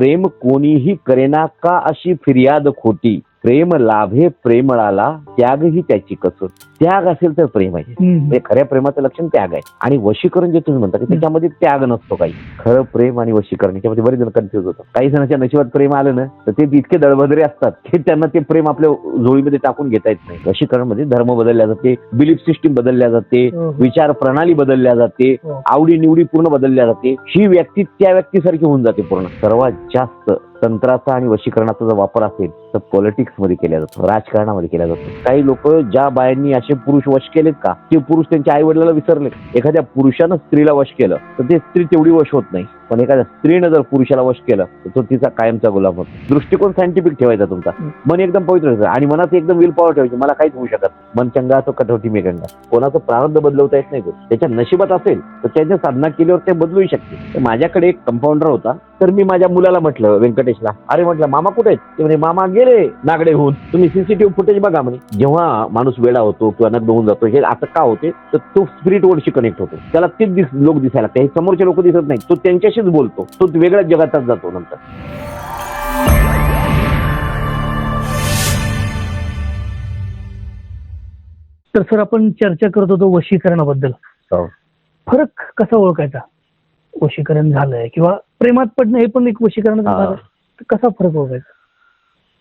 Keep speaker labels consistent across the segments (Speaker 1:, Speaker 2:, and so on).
Speaker 1: प्रेम कोणीही करेना का अशी फिर्याद खोटी? प्रेम लाभे प्रेमळाला त्याग ही त्याची कसोट. त्याग असेल तर प्रेम आहे. म्हणजे खऱ्या प्रेमाचं लक्षण त्याग आहे. आणि वशीकरण जे तुम्ही म्हणता की त्याच्यामध्ये त्याग नसतो काही. खरं प्रेम आणि वशीकरण याच्यामध्ये बरेच जण कन्फ्युज होतात. काही जणांच्या नशिबात प्रेम आलं ना तर ते इतके दळभद्रे असतात की त्यांना ते प्रेम आपल्या झोळीमध्ये टाकून घेता येत नाही. वशीकरणमध्ये धर्म बदलल्या जाते बिलीफ सिस्टीम बदलल्या जाते
Speaker 2: हो, हो.
Speaker 1: विचार प्रणाली बदलल्या जाते
Speaker 2: हो.
Speaker 1: आवडी निवडी पूर्ण बदलल्या जाते. ही व्यक्ती त्या व्यक्तीसारखी होऊन जाते पूर्ण. सर्वात जास्त तंत्राचा आणि वशीकरणाचा जर वापर असेल तर पॉलिटिक्समध्ये केला जातो राजकारणामध्ये केला जातो. काही लोक ज्या बायांनी असे पुरुष वश केलेत का ते पुरुष त्यांच्या आई वडिलाला विसरले एखाद्या पुरुषानं स्त्रीला वश केलं तर ते स्त्री तेवढी वश होत नाही. पण एखाद्या स्त्रीनं जर पुरुषाला वश केलं तर तो तिचा कायमचा गुलाम होतो. दृष्टिकोन सायंटिफिक ठेवायचा तुमचा. मन एकदम पवित्र आणि मनात एकदम विल पॉवर ठेवायची. मला काहीच होऊ शकत मन चंगा तो कठोटी मी गंगा कोणाचं प्रारंभ बदलवता येत नाही त्याच्या नशिबात असेल तर त्याच्या साधना केल्यावर ते बदलूही शकते. माझ्याकडे एक कंपाऊंडर होता. तर मी माझ्या मुलाला म्हटलं व्यंकटेशला अरे म्हटलं मामा कुठे ते म्हणे मामा गेले नागडे होऊन तुम्ही सीसीटीव्ही फुटेज बघा म्हणे. जेव्हा माणूस वेळा होतो किंवा नग्न होऊन जातो हे असं का होते? तर तो स्पिरिट वर्डशी कनेक्ट होतो. त्याला तेच दिस लोक दिसायला लागते समोरचे लोक दिसत नाही तो त्यांच्याशीच बोलतो. तो वेगळ्याच जगातच जातो नंतर.
Speaker 2: तर सर आपण चर्चा करत होतो वशीकरणाबद्दल.
Speaker 1: हो.
Speaker 2: फरक कसा ओळखायचा? वशीकरण झालंय किंवा प्रेमात पडणं हे पण एक वशीकरणाचा
Speaker 1: हा.
Speaker 2: कसा फरक ओळखायचा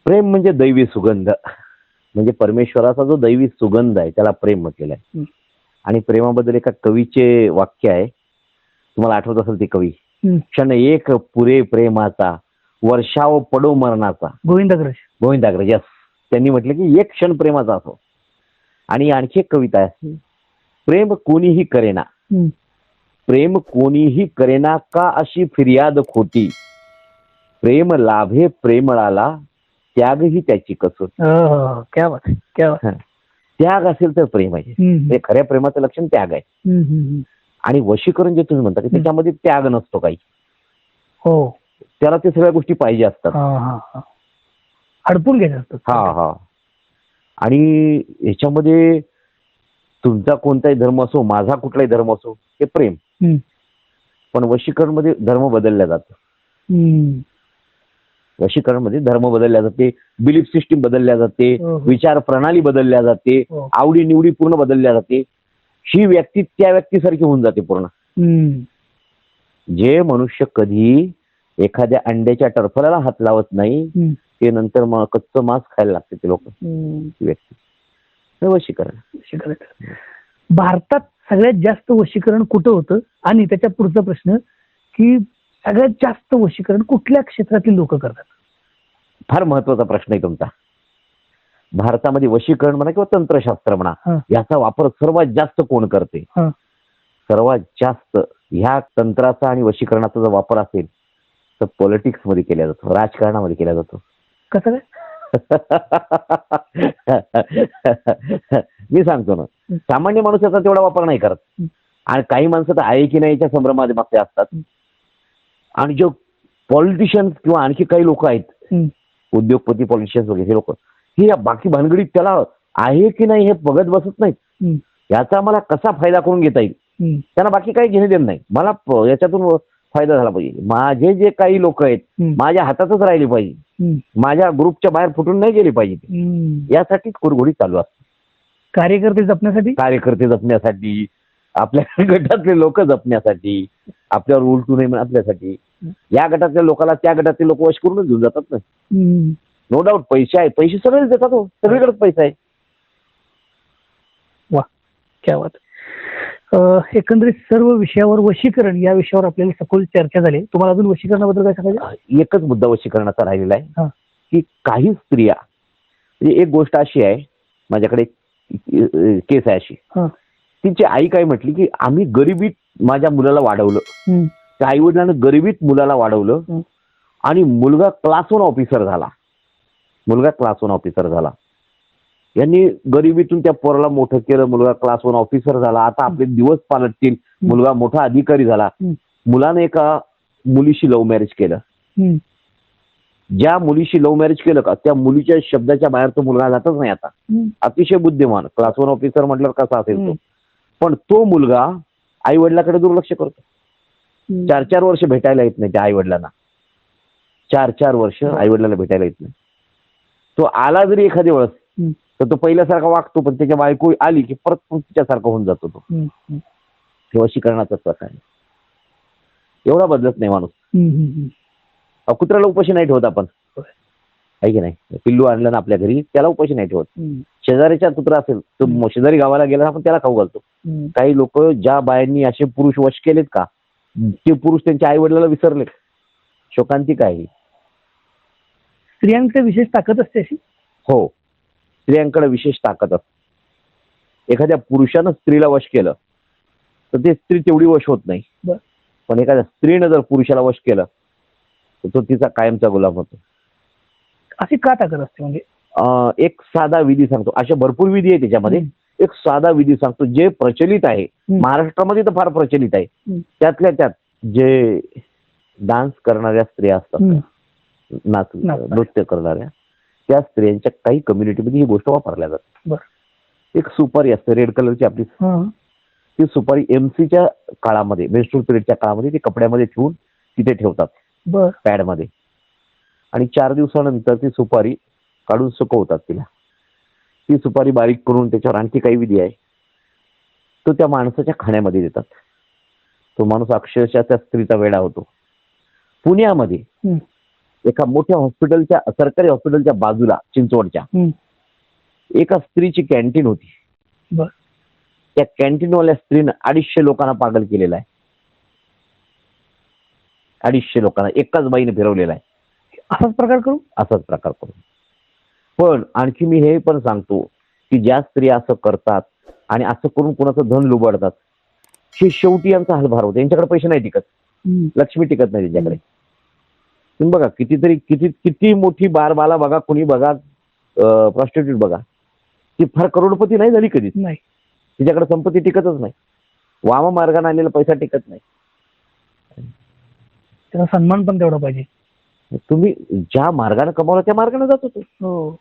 Speaker 1: प्रेम म्हणजे दैवी सुगंध. म्हणजे परमेश्वराचा जो दैवी सुगंध आहे त्याला प्रेम म्हटलेला आहे. आणि प्रेमाबद्दल एका कवीचे वाक्य आहे. तुम्हाला आठवत असेल ते कवी. क्षण एक पुरे प्रेमाचा वर्षाव पडो मरणाचा.
Speaker 2: गोविंदाग्रज
Speaker 1: गोविंदाग्रज यस त्यांनी म्हटलं की एक क्षण प्रेमाचा असो. आणि आणखी एक कविता आहे. प्रेम कोणीही करेना. प्रेम कोणीही करेना का अशी फिर्याद खोटी? प्रेम लाभे प्रेमळाला त्याग ही त्याची कसोट
Speaker 2: क्या बात आहे, क्या बात
Speaker 1: त्याग असेल तर प्रेम आहे. हे खऱ्या प्रेमाचं लक्षण त्याग आहे. आणि वशीकरण जे तुम्ही म्हणता त्याच्यामध्ये त्याग नसतो काही.
Speaker 2: हो.
Speaker 1: त्याला ते सगळ्या गोष्टी पाहिजे असतात.
Speaker 2: हा हा हा. हडपून घ्यायचं असतं
Speaker 1: हा हा. आणि ह्याच्यामध्ये तुमचा कोणताही धर्म असो माझा कुठलाही धर्म असो हे प्रेम. पण वशीकरणमध्ये धर्म बदलल्या जातो.
Speaker 2: हम्म.
Speaker 1: वशीकरणमध्ये धर्म बदलल्या जाते बिलीफ सिस्टीम बदलल्या जाते
Speaker 2: हो, हो.
Speaker 1: विचार प्रणाली बदलल्या जाते
Speaker 2: हो.
Speaker 1: आवडी निवडी पूर्ण बदलल्या जाते ही व्यक्ती त्या व्यक्तीसारखी होऊन जाते पूर्ण. जे मनुष्य कधी एखाद्या अंड्याच्या टरफलाला हात लावत नाही ते नंतर मग कच्चं मांस खायला लागते ते लोक. व्यक्ती वशीकरण
Speaker 2: वशीकरण भारतात सगळ्यात जास्त वशीकरण कुठं होतं आणि त्याच्या पुढचा प्रश्न की सगळ्यात जास्त वशीकरण कुठल्या क्षेत्रातील लोक करतात
Speaker 1: फार महत्त्वाचा प्रश्न आहे तुमचा भारतामध्ये वशीकरण म्हणा किंवा तंत्रशास्त्र म्हणा. याचा वापर सर्वात जास्त कोण करते. सर्वात जास्त ह्या तंत्राचा आणि वशीकरणाचा जर वापर असेल तर पॉलिटिक्समध्ये केला जातो राजकारणामध्ये केला जातो
Speaker 2: कसं काय
Speaker 1: मी सांगतो ना सामान्य माणूस याचा तेवढा वापर नाही करत. आणि काही माणसं तर आहे की नाही याच्या संभ्रमामध्ये मागचे असतात. आणि जो पॉलिटिशियन्स किंवा आणखी काही लोक आहेत उद्योगपती पॉलिटिशियन्स वगैरे हे लोक हे या बाकी भानगडीत त्याला आहे की नाही हे बघत बसत नाहीत. याचा मला कसा फायदा करून घेता येईल? त्यांना बाकी काही घेणे देणं नाही. मला याच्यातून फायदा झाला पाहिजे. माझे जे काही लोक आहेत माझ्या हातातच राहिले पाहिजे. माझ्या ग्रुपच्या बाहेर फुटून नाही गेले पाहिजे. यासाठीच कुरघोडी चालू असते.
Speaker 2: कार्यकर्ते जपण्यासाठी?
Speaker 1: कार्यकर्ते जपण्यासाठी आपल्या गटातले लोक जपण्यासाठी आपल्यावर उलटू नये आपल्यासाठी. या गटातल्या लोकांना त्या गटातले लोक वश करूनच घेऊन जातात ना. नो डाऊट पैसे आहे. पैसे सगळेच देतात हो. सगळीकडेच पैसा आहे.
Speaker 2: वा क्या बात. अं, एकंदरीत सर्व विषयावर वशीकरण या विषयावर आपल्याला सखोल चर्चा झाली. तुम्हाला अजून वशीकरणाबद्दल काय सांगायचं?
Speaker 1: एकच मुद्दा वशीकरणाचा राहिलेला. आहे. की काही स्त्रिया म्हणजे एक गोष्ट अशी आहे माझ्याकडे केस आहे अशी. तिची आई काय म्हटली की आम्ही गरिबीत माझ्या मुलाला वाढवलं. त्या आई वडिलांना गरिबीत मुलाला वाढवलं. आणि मुलगा क्लास वन ऑफिसर झाला. मुलगा क्लास वन ऑफिसर झाला. यांनी गरिबीतून त्या पोराला मोठं केलं मुलगा क्लास वन ऑफिसर झाला. आता आपले दिवस पालटतील मुलगा मोठा अधिकारी झाला. मुलाने एका मुलीशी लव्ह मॅरेज केलं. ज्या मुलीशी लव्ह मॅरेज केलं का त्या मुलीच्या शब्दाच्या बाहेर तो मुलगा जातच नाही आता. अतिशय बुद्धिमान क्लास वन ऑफिसर म्हटल्यावर कसा असेल तो. पण तो मुलगा आई वडिलाकडे दुर्लक्ष करतो. चार चार वर्ष भेटायला येत नाही त्या आई वडिलांना चार चार वर्ष आई वडिलांना भेटायला येत नाही. तो आला जरी एखाद्या वेळेस. तर तो पहिल्यासारखा वागतो पण त्याच्या बायको आली की परत तिच्यासारखा होऊन जातो तो.
Speaker 2: हम्म, हम्म,
Speaker 1: हे वशीकरणाचा प्रकार आहे. एवढा बदलत नाही माणूस. कुत्र्याला उपाशी नाही ठेवत आपण. आहे की नाही? पिल्लू आणलं ना आपल्या घरी त्याला उपाशी नाही ठेवत. शेजारीचा कुत्रा असेल तो
Speaker 2: हम्म.
Speaker 1: शेजारी गावाला गेला आपण त्याला खाऊ घालतो. काही लोक ज्या बायांनी असे पुरुष वश केलेत का ते पुरुष त्यांच्या आई वडिलाला विसरले. शोकांतिक आहे.
Speaker 2: स्त्रियांकडे विशेष ताकद असते अशी?
Speaker 1: हो. स्त्रियांकडे विशेष ताकद असते. एखाद्या पुरुषानं स्त्रीला वश केलं तर ते स्त्री तेवढी वश होत नाही. पण एखाद्या स्त्रीनं जर पुरुषाला वश केलं तर तो तिचा कायमचा गुलाम होतो.
Speaker 2: अशी का ताकद असते म्हणजे?
Speaker 1: एक साधा विधी सांगतो. अशा भरपूर विधी आहे त्याच्यामध्ये एक साधा विधी सांगतो जे प्रचलित आहे. महाराष्ट्रामध्ये तर फार प्रचलित आहे. त्यातल्या त्यात जे डान्स करणाऱ्या स्त्रिया असतात. नाच. नृत्य करणाऱ्या त्या स्त्रियांच्या काही कम्युनिटीमध्ये ही गोष्ट वापरल्या जाते एक सुपारी असते रेड कलरची आपली. ती सुपारी एमसीच्या काळामध्ये मेन्स्ट्रुअल पिरियडच्या काळामध्ये ती कपड्यामध्ये ठेवून तिथे ठेवतात पॅडमध्ये आणि चार दिवसानंतर ती सुपारी काढून सुकवतात तिला ती सुपारी बारीक करून त्याच्यावर आणखी काही विधी आहे तो त्या माणसाच्या खाण्यामध्ये देतात. तो माणूस अक्षरशः त्या स्त्रीचा वेडा होतो. पुण्यामध्ये. एका मोठ्या हॉस्पिटलच्या सरकारी हॉस्पिटलच्या बाजूला चिंचवडच्या. एका स्त्रीची कॅन्टीन होती. त्या कॅन्टीनवाल्या स्त्रीनं अडीचशे लोकांना पागल केलेला आहे. अडीचशे लोकांना एकाच बाईने फिरवलेला आहे.
Speaker 2: असाच प्रकार करू?
Speaker 1: असाच प्रकार करून पण आणखी मी हे पण सांगतो की ज्या स्त्रिया असं करतात आणि असं करून कोणाचं धन लुबाडतात हे शेवटी यांचा हलभार होतो. यांच्याकडे पैसे नाही टिकत. लक्ष्मी टिकत नाही त्यांच्याकडे. तुम्ही बघा कितीतरी किती किती मोठी बारबाला बघा कुणी बघा प्रॉस्टिट्यूट बघा. ती फार करोडपती नाही झाली कधीच.
Speaker 2: नाही.
Speaker 1: तिच्याकडे संपत्ती टिकतच नाही. वाम मार्गाने आलेला पैसा टिकत नाही.
Speaker 2: त्याचा सन्मान पण तेवढा पाहिजे.
Speaker 1: तुम्ही ज्या मार्गाने कमावला त्या मार्गाने जात होतो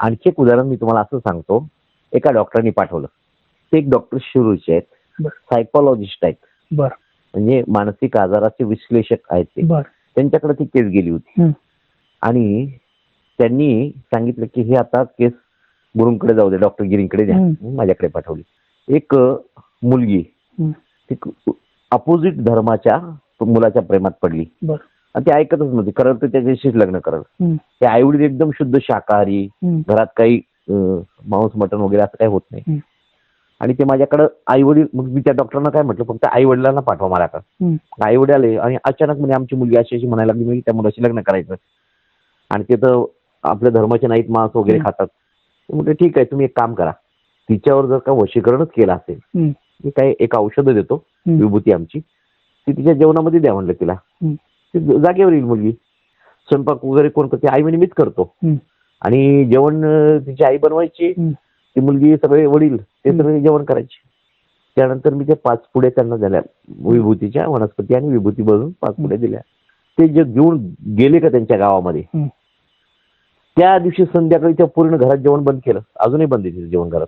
Speaker 1: आणखी एक उदाहरण मी तुम्हाला असं सांगतो. एका डॉक्टरांनी पाठवलं. ते एक डॉक्टर शिरूरचे आहेत. सायकोलॉजिस्ट आहेत.
Speaker 2: बर.
Speaker 1: म्हणजे मानसिक आजाराचे विश्लेषक आहेत ते. त्यांच्याकडे ती केस गेली होती. आणि त्यांनी सांगितलं की हे आता केस गुरुंकडे जाऊ दे डॉक्टर गिरींकडे द्या. माझ्याकडे पाठवली. एक मुलगी. अपोजिट धर्माच्या मुलाच्या प्रेमात पडली. आणि ती ऐकतच नव्हती करत तर त्याच्याशीच लग्न करत. ते आईवडील एकदम शुद्ध शाकाहारी. घरात काही मांस मटण वगैरे असं काही होत नाही. आणि ते माझ्याकडं आई वडील मग मी त्या डॉक्टरांना काय म्हटलं फक्त आई वडिलांना पाठवा माझ्याकडे. आई वडील आले आणि अचानक म्हणजे आमची मुलगी अशी अशी म्हणायला लागली मी त्या मुलाशी लग्न करायचं आणि ते तर आपल्या धर्माचे नाहीत मांस वगैरे. खातात म्हटलं ठीक आहे तुम्ही एक काम करा तिच्यावर जर का वशीकरणच केलं असेल. मी काही एक औषधं देतो. विभूती आमची ती तिच्या जेवणामध्ये द्या म्हणलं तिला. ती जागेवर येईल मुलगी. स्वयंपाक वगैरे कोण करते आई म्हणे मीच करतो. आणि जेवण तिची आई बनवायची. ती मुलगी सगळे वडील ते. सगळे जेवण करायचे. त्यानंतर मी ते पाच पुढे त्यांना दिल्या. विभूतीच्या वनस्पती आणि विभूती बनवून पाच पुढे दिल्या. ते जे घेऊन गेले का त्यांच्या गावामध्ये. त्या दिवशी संध्याकाळी त्या पूर्ण घरात जेवण बंद केलं. अजूनही बंद आहे जेवण घरात.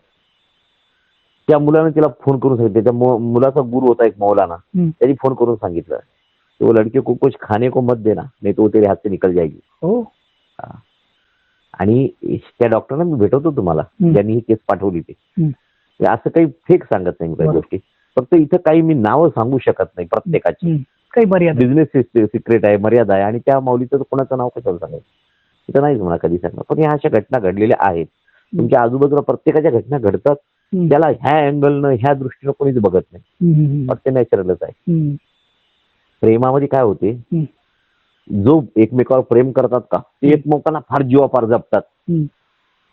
Speaker 1: त्या मुलानं तिला फोन करून सांगितलं. त्या मुलाचा गुरु होता एक मौलाना. त्यांनी फोन करून सांगितलं. वो लड़के को कुछ खाने को मत देना नाही तो तेरे हात से निकल जाएगी
Speaker 2: हो.
Speaker 1: आणि त्या डॉक्टरना मी भेटवतो तुम्हाला. ज्यांनी ही केस पाठवली ते. ते असं काही फेक सांगत नाही मी काही. गोष्टी फक्त इथं काही मी नावं सांगू शकत नाही प्रत्येकाची.
Speaker 2: काही मर्यादा
Speaker 1: बिझनेस सिक्रेट आहे मर्यादा आहे आणि त्या माऊलीचं कोणाचं नाव कशाला सांगायचं तिथं नाहीच मला कधी सांगणार पण ह्या अशा घटना घडलेल्या आहेत तुमच्या आजूबाजूला प्रत्येकाच्या घटना घडतात. त्याला ह्या अँगलनं ह्या दृष्टीनं कोणीच बघत नाही. फक्त नॅचरलच आहे. प्रेमामध्ये काय होते. जो एकमेकावर प्रेम करतात का ते एकमेकांना फार जीवापार जपतात.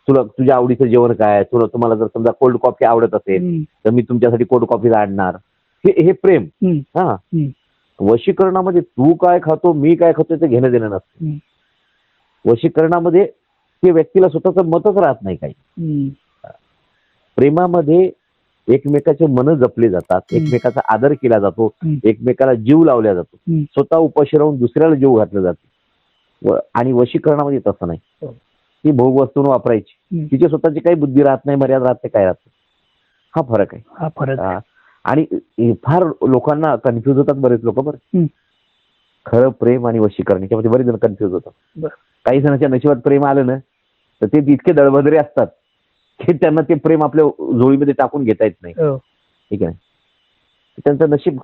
Speaker 1: तुला तुझ्या आवडीचं जेवण काय तुला तुम्हाला जर समजा कोल्ड कॉफी आवडत असेल. तर मी तुमच्यासाठी कोल्ड कॉफी आणणार हे हे प्रेम. हा. वशीकरणामध्ये तू काय खातो मी काय खातो ते घेणं देणं नसतं. वशीकरणामध्ये ते व्यक्तीला स्वतःच मतच राहत नाही काही. प्रेमामध्ये एकमेकाचे मन जपले जातात. एकमेकाचा आदर केला जातो. एकमेकाला जीव लावला जातो. स्वतः उपाशी राहून दुसऱ्याला जीव घातला जातो आणि वशीकरणामध्ये तसं नाही
Speaker 2: हो.
Speaker 1: ती भोगवस्तून वापरायची. तिची स्वतःची काही बुद्धी राहत नाही मर्यादा राहत नाही काय राहत. हा फरक आहे
Speaker 2: हा फरक.
Speaker 1: आणि फार लोकांना कन्फ्युज होतात बरेच लोक बरं. खरं प्रेम आणि वशीकरण याच्यामध्ये बरेच जण कन्फ्युज होतात. काही जणांच्या नशिबात प्रेम आलं ना तर ते इतके दळभद्रे असतात की त्यांना ते प्रेम आपल्या झोळीमध्ये टाकून घेता येत नाही
Speaker 2: हो.
Speaker 1: ठीक आहे त्यांचं नशीब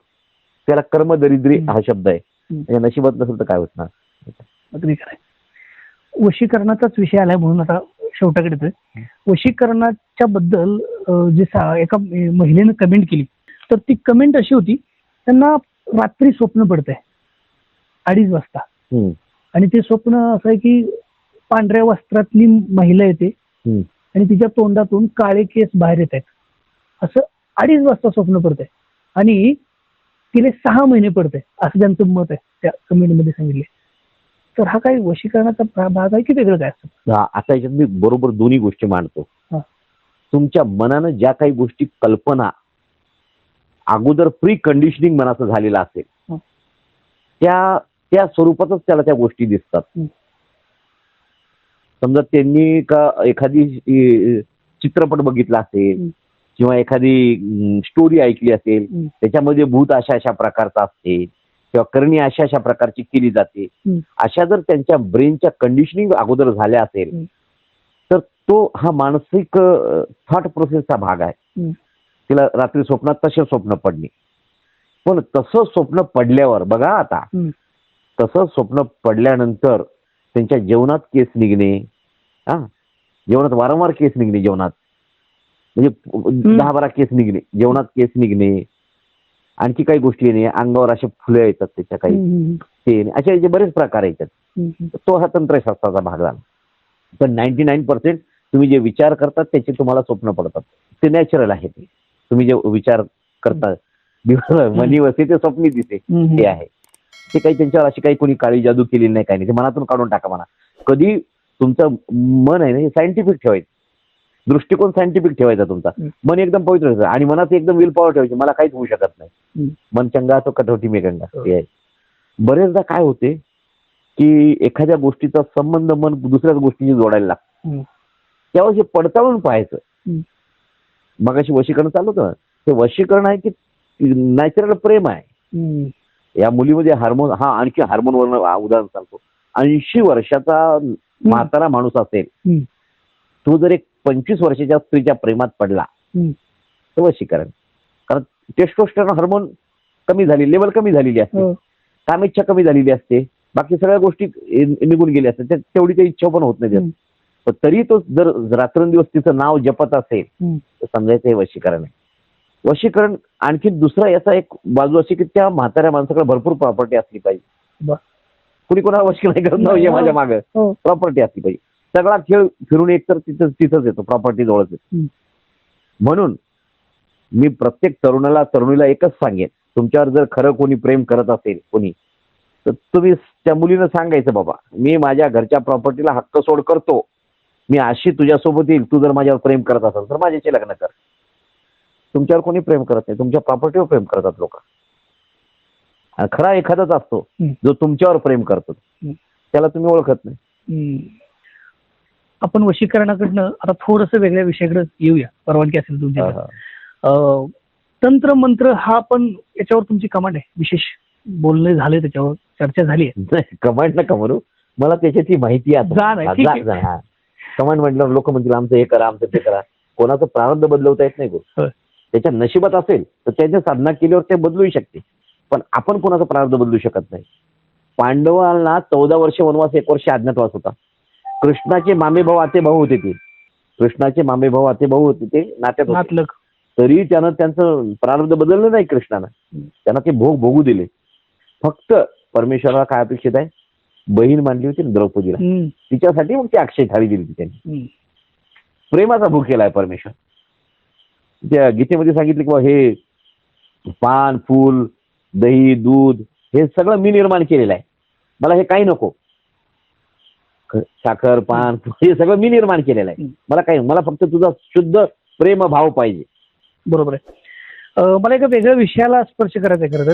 Speaker 1: त्याला कर्मदरिद्री
Speaker 2: हम्म.
Speaker 1: हा शब्द आहे
Speaker 2: हम्म.
Speaker 1: म्हणजे नशिबात नसेल तर काय होत ना
Speaker 2: अगदी खरंय वशीकरणाचाच विषय आलाय म्हणून आता शेवटाकडे येतोय वशीकरणाच्या बद्दल अं, जे सा- एका महिलेनं कमेंट केली तर ती कमेंट अशी होती त्यांना रात्री स्वप्न पडतंय अडीच वाजता
Speaker 1: हम्म.
Speaker 2: आणि ते स्वप्न असं आहे की पांढऱ्या वस्त्रातली महिला येते
Speaker 1: हम्म.
Speaker 2: आणि तिच्या तोंडातून काळे केस बाहेर येत आहेत असं अडीच वाजता स्वप्न पडतंय आणि तिले सहा महिने पडतंय असं त्यांचं मत आहे त्या कमेंटमध्ये सांगितले तर हा काही वशीकरणाचा भाग आहे की वेगळं काय असतं
Speaker 1: आता याच्यात मी बरोबर दोन्ही गोष्टी मांडतो. तुमच्या मनानं ज्या काही गोष्टी कल्पना अगोदर प्री कंडिशनिंग मनाचं झालेलं असेल. त्या त्या स्वरूपातच त्याला त्या गोष्टी दिसतात. समजा त्यांनी का एखादी चित्रपट बघितला असेल. किंवा एखादी स्टोरी ऐकली असेल. त्याच्यामध्ये भूत अशा अशा प्रकारचा असते किंवा करणी अशा अशा प्रकारची केली जाते. अशा जर त्यांच्या ब्रेनच्या कंडिशनिंग अगोदर झाल्या असेल. तर तो हा मानसिक थॉट प्रोसेसचा भाग आहे. तिला रात्री स्वप्नात तसे स्वप्न पडणे पण तसं स्वप्न पडल्यावर बघा आता. तसं स्वप्न पडल्यानंतर त्यांच्या जेवणात केस निघणे हा? जेवणात वारंवार केस निघणे जेवणात. म्हणजे दहा बारा केस निघणे. जेवणात केस निघणे. आणखी काही गोष्टी येणे. अंगावर असे फुले येतात त्याच्या काही. ते असे याचे बरेच प्रकार येतात. तो हा तंत्रशास्त्राचा भाग झाला. पण नाईन्टी नाईन पर्सेंट तुम्ही जे विचार करतात त्याचे तुम्हाला स्वप्न पडतात. ते नॅचरल आहे ते. तुम्ही जे विचार करता मनी वसे ते स्वप्नी दिसे ते आहे. ते काही त्यांच्यावर अशी काही कोणी काळी जादू केलेली नाही काही नाही. ते मनातून काढून टाका म्हणा. कधी तुमचं मन आहे ना हे सायंटिफिक ठेवायचं. दृष्टिकोन सायंटिफिक ठेवायचा तुमचा. मन एकदम पवित्र आणि मनात एकदम विल पॉवर ठेवायची. मला काहीच होऊ शकत नाही. मन चंगा तो कटोटी मे गंगा.
Speaker 2: हो.
Speaker 1: बरेचदा काय होते की एखाद्या गोष्टीचा संबंध मन दुसऱ्याच गोष्टीशी जोडायला लागतो. त्यावेळेस हे पडताळून पाहायचं. मग अशी वशीकरण चालू होतं. ते वशीकरण आहे की नॅचरल प्रेम आहे? या मुलीमध्ये हार्मोन हा आणखी हार्मोन वरून उदाहरण सांगतो. ऐंशी वर्षाचा म्हातारा माणूस असेल. तो जर एक पंचवीस वर्षाच्या स्त्रीच्या प्रेमात पडला. तर वशीकरण कारण टेस्टोस्टेरॉन हार्मोन कमी झाली लेवल कमी झालेली असते.
Speaker 2: हो.
Speaker 1: कामिच्छा कमी झालेली असते. बाकी सगळ्या गोष्टी निघून गेल्या असतात तेवढी काही इच्छा पण होत नाही पण तरी तो जर रात्रंदिवस तिचं नाव जपत असेल. तर समजायचं हे वशीकरण आहे वशीकरण आणखी दुसरा याचा एक बाजू अशी की त्या म्हाताऱ्या माणसाकडे भरपूर प्रॉपर्टी असली पाहिजे. कुणी कोणाला वशीकरण करत नाही माझ्या मागं. प्रॉपर्टी असली पाहिजे सगळा खेळ फिरून एक तर तिथं तिथंच येतो प्रॉपर्टी जवळच येतो. म्हणून मी प्रत्येक तरुणाला तरुणीला एकच सांगेन तुमच्यावर जर खरं कोणी प्रेम करत असेल कोणी तर तुम्ही त्या मुलीनं सांगायचं बाबा मी माझ्या घरच्या प्रॉपर्टीला हक्क सोड करतो. मी अशी तुझ्यासोबत येईल तू जर माझ्यावर प्रेम करत असेल तर माझ्याशी लग्न कर. तुमच्यावर कोणी प्रेम करत नाही तुमच्या प्रॉपर्टीवर प्रेम करतात लोक. खरा एखादाच असतो. जो तुमच्यावर प्रेम करतो. त्याला तुम्ही ओळखत नाही.
Speaker 2: आपण वशीकरणाकडनं आता थोडस वेगळ्या विषयाकडे येऊया परवानगी असेल तुमची तर. अं, तंत्र मंत्र हा पण याच्यावर तुमची कमांड आहे विशेष बोलणे झाले त्याच्यावर चर्चा झाली आहे
Speaker 1: कमांड नका म्हणू मला त्याच्याची माहिती आहे. कमांड म्हटलं लोक म्हणतील आमचं हे करा आमचं ते करा कोणाचं प्रारब्ध बदलवता येत नाही गो. त्याच्या नशिबात असेल तर त्याच्या साधना केल्यावर ते बदलूही शकते पण आपण कोणाचं प्रारब्ध बदलू शकत नाही. पांडवांना चौदा वर्ष वनवास एक वर्ष अज्ञातवास होता. कृष्णाचे मामे भाऊ आते भाऊ होते ते. कृष्णाचे मामे भाऊ आते भाऊ होते ते नात्यात होते. तरी त्यानं त्यांचं प्रारब्ध बदललं नाही कृष्णानं. त्यांना ते भोग भोगू दिले. फक्त परमेश्वराला काय अपेक्षित आहे? बहीण मानली होती ना द्रौपदीला.
Speaker 2: हम्म,
Speaker 1: तिच्यासाठी मग ती अक्षय थाळी दिली होती त्यांनी.
Speaker 2: हम्म.
Speaker 1: प्रेमाचा भूक केलाय परमेश्वर. त्या गीतेमध्ये सांगितलं की बा हे पान फूल दही दूध हे सगळं मी निर्माण केलेलं आहे. मला हे काही नको. साखर पान हे सगळं मी निर्माण केलेलं आहे. मला काही मला फक्त तुझा शुद्ध प्रेम भाव पाहिजे.
Speaker 2: बरोबर आहे. मला एका वेगळ्या विषयाला स्पर्श करायचा खरं तर.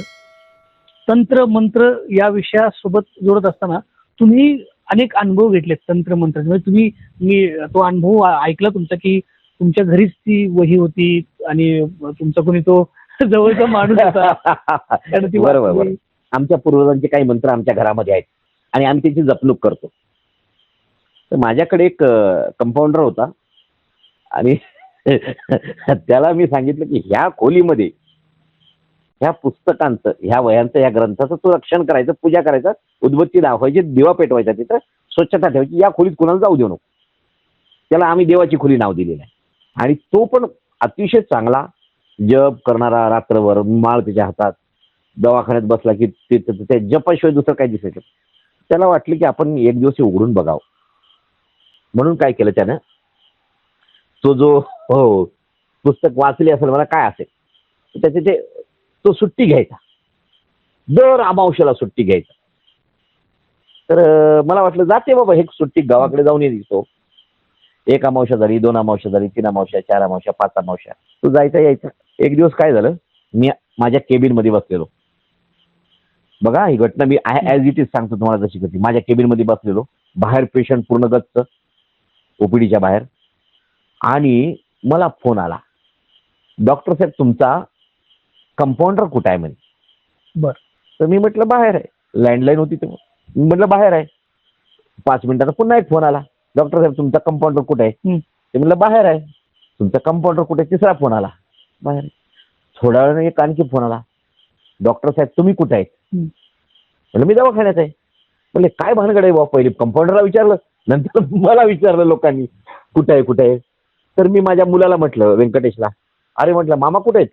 Speaker 2: तंत्र मंत्र या विषयासोबत जोडत असताना तुम्ही अनेक अनुभव घेतलेत तंत्र मंत्र. म्हणजे तुम्ही मी तो अनुभव ऐकला तुमचा की तुमच्या घरीच ती वही होती आणि तुमचा कोणी तो जवळचा माणूस होता त्यानं ती
Speaker 1: बरोबर
Speaker 2: वाचली.
Speaker 1: आमच्या पूर्वजांचे काही मंत्र आमच्या घरामध्ये आहेत. आणि आम्ही त्याची जपणूक करतो. तर माझ्याकडे एक कंपाऊंडर होता. आणि त्याला मी सांगितलं की ह्या खोलीमध्ये ह्या पुस्तकांचं ह्या वयांचं ह्या ग्रंथाचं तो रक्षण करायचं पूजा करायचं उद्बत्ती दाखवायची दिवा पेटवायचा तिथं स्वच्छता ठेवायची या खोलीत कुणाला जाऊ देऊ नको. त्याला आम्ही देवाची खोली नाव दिलेलं आहे. आणि तो पण अतिशय चांगला जप करणारा रात्रभर माळ त्याच्या हातात. दवाखान्यात बसला की ते ते- त्या जपाशिवाय दुसरं काय दिसायचं त्याला वाटलं की आपण एक दिवस हे उघडून बघावं. म्हणून काय केलं त्यानं? तो जो हो, हो पुस्तक वाचले असेल मला काय असेल? त्याचे ते तो सुट्टी घ्यायचा. दर अमावश्याला सुट्टी घ्यायचा. तर मला वाटलं जाते बाबा हे सुट्टी गावाकडे जाऊन येतो एक अमावस्या झाली दोन अमावस्या झाली तीन अमावस्या चार अमावस्या पाच अमावस्या तो जायचा यायचा. एक दिवस काय झालं? मी माझ्या केबिनमध्ये बसलेलो. बघा ही घटना मी ॲज इट इज सांगतो तुम्हाला जशी कशी माझ्या केबिनमध्ये बसलेलो. बाहेर पेशंट पूर्ण गच्च ओपीडीच्या बाहेर. आणि मला फोन आला. डॉक्टर साहेब तुमचा कंपाऊंडर कुठं आहे म्हणे.
Speaker 2: बर.
Speaker 1: तर मी म्हटलं बाहेर आहे. लँडलाईन होती तेव्हा. मी म्हटलं बाहेर आहे. पाच मिनिटाचा पुन्हा एक फोन आला. डॉक्टर साहेब तुमचा कंपाऊंडर कुठे आहे. ते म्हटलं बाहेर आहे. तुमचा कंपाऊंडर कुठे? तिसरा फोन आला. बाहेर. थोड्या वेळाने एक आणखी फोन आला. डॉक्टर साहेब तुम्ही कुठे आहेत. म्हणलं मी दवाखान्यात आहे. म्हणले काय भानगड आहे बाबा पहिले कंपाऊंडरला विचारलं नंतर मला विचारलं लोकांनी कुठे आहे कुठे आहे? तर मी माझ्या मुलाला म्हटलं व्यंकटेशला. अरे म्हटलं मामा कुठे आहेत?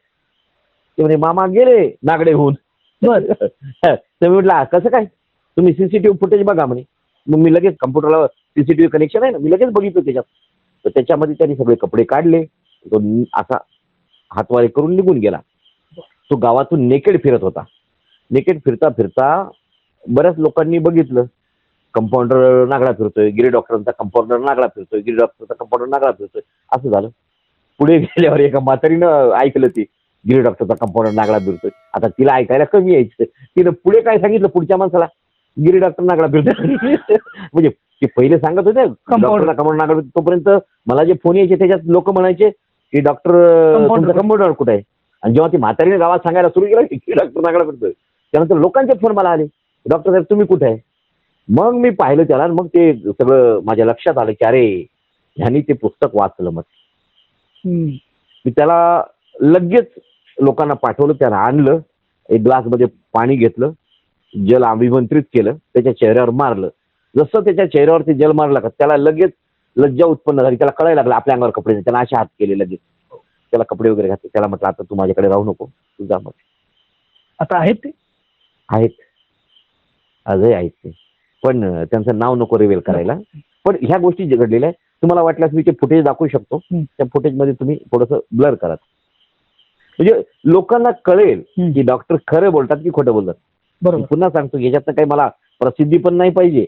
Speaker 1: ते म्हणे मामा गेले नागडे होऊन.
Speaker 2: बर.
Speaker 1: तर मी म्हटलं "आ, कसं काय? तुम्ही सीसीटीव्ही फुटेज बघा म्हणे. मग मी लगेच कम्प्युटरला सीसीटीव्ही कनेक्शन आहे ना मी लगेच बघितलं त्याच्यात. तर त्याच्यामध्ये त्यांनी सगळे कपडे काढले. तो असा हातवारे करून निघून गेला. तो गावातून नेकेड फिरत होता. नेकेड फिरता फिरता बऱ्याच लोकांनी बघितलं. कंपाऊंडर नागडा फिरतोय गिरी डॉक्टरांचा कंपाऊंडर नागडा फिरतोय गिरी डॉक्टरचा कंपाऊंडर नागडा फिरतोय. असं झालं. पुढे गेल्यावर एका म्हातारीनं ऐकलं ते गिरी डॉक्टरचा कंपाऊंडर नागडा फिरतोय. आता तिला ऐकायला कमी यायचं. तिनं पुढे काय सांगितलं पुढच्या माणसाला? गिरी डॉक्टर नागडा फिरतोय. म्हणजे ते पहिले सांगत होते डॉक्टरला नागडा. तोपर्यंत मला जे फोन यायचे त्याच्यात लोक म्हणायचे की डॉक्टर कंपाऊंडर कुठे आहे? आणि जेव्हा ती म्हातारीने गावात सांगायला सुरू केलं की डॉक्टर नागडा फिरतोय. त्यानंतर लोकांचे फोन मला आले डॉक्टर साहेब तुम्ही कुठे आहे? मग मी पाहिलं त्याला मग ते सगळं माझ्या लक्षात आलं की अरे ह्यांनी ते पुस्तक वाचलं मग. मी त्याला लगेच लोकांना पाठवलं त्याला आणलं एक ग्लासमध्ये पाणी घेतलं. जल अभिमंत्रित केलं त्याच्या चेहऱ्यावर मारलं. जसं त्याच्या चेहऱ्यावर ते जल मारलं का त्याला लगेच लज्जा उत्पन्न झाली त्याला कळायला लागलं आपल्या अंगावर कपडे. त्याला असे हात केले लगेच. त्याला कपडे वगैरे घातले. त्याला म्हटलं आता तू माझ्याकडे राहू नको. तू जा मग.
Speaker 2: आता आहेत ते?
Speaker 1: आहेत. आजही आहेत ते. पण त्यांचं नाव नको रिव्हील करायला. पण ह्या गोष्टी जे घडलेल्या आहेत तुम्हाला वाटल्यास मी ते फुटेज दाखवू शकतो. त्या फुटेजमध्ये तुम्ही थोडंसं ब्लर करा. म्हणजे लोकांना कळेल. की डॉक्टर खरं बोलतात की खोटं बोलतात.
Speaker 2: बरोबर.
Speaker 1: पुन्हा सांगतो याच्यातनं काही मला प्रसिद्धी पण नाही पाहिजे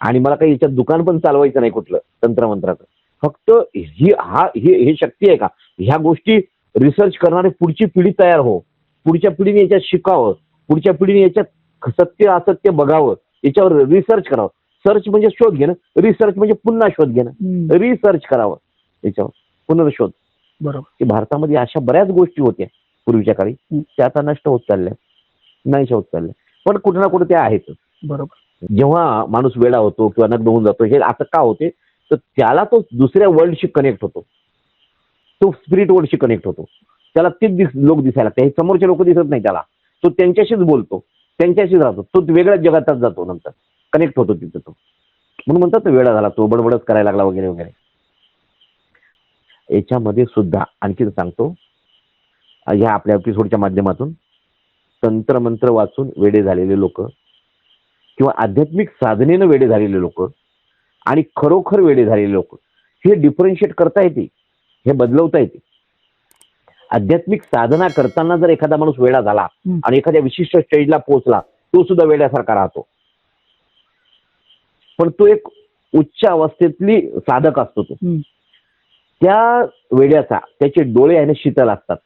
Speaker 1: आणि मला काही याच्यात दुकान पण चालवायचं नाही कुठलं तंत्रमंत्राचं. फक्त ही हा हे हे शक्ती आहे का? ह्या गोष्टी रिसर्च करणारी पुढची पिढी तयार हो. पुढच्या पिढीने याच्यात शिकावं. पुढच्या पिढीने याच्यात सत्य असत्य बघावं. याच्यावर रिसर्च करावं. सर्च म्हणजे शोध घेणं. रिसर्च म्हणजे पुन्हा शोध घेणं. रिसर्च करावं. याच्यावर. पुनर्शोध.
Speaker 2: बरोबर.
Speaker 1: की भारतामध्ये अशा बऱ्याच गोष्टी होत्या पूर्वीच्या काळी. त्या आता नष्ट होत चालल्या नाहीशा होत चालल्या पण कुठे ना कुठे त्या आहेतच.
Speaker 2: बरोबर.
Speaker 1: जेव्हा माणूस वेडा होतो किंवा नग्न होऊन जातो हे असं का होते? तर त्याला तो दुसऱ्या वर्ल्डशी कनेक्ट होतो. तो स्पिरिट वर्ल्डशी कनेक्ट होतो. त्याला तेच दिस लोक दिसायला लागते हे समोरचे लोक दिसत नाही त्याला. तो त्यांच्याशीच बोलतो. त्यांच्याशीच राहतो. तो वेगळ्याच जगातच जातो नंतर. कनेक्ट होतो तिथं तो. म्हणून म्हणतात तो वेडा झाला तो बडबडच करायला लागला वगैरे वगैरे. याच्यामध्ये सुद्धा आणखीन सांगतो. ह्या आपल्या एपिसोडच्या माध्यमातून तंत्रमंत्र वाचून वेडे झालेले लोक किंवा आध्यात्मिक साधनेनं वेडे झालेले लोक आणि खरोखर वेडे झालेले लोक हे डिफरन्शिएट करता येते हे बदलवता येते आध्यात्मिक साधना करताना जर एखादा माणूस वेडा झाला. आणि एखाद्या विशिष्ट स्टेजला पोहोचला तो सुद्धा वेड्यासारखा राहतो पण तो एक उच्च अवस्थेतली साधक असतो तो. त्या वेड्याचा त्याचे डोळे आहे ना शीतल असतात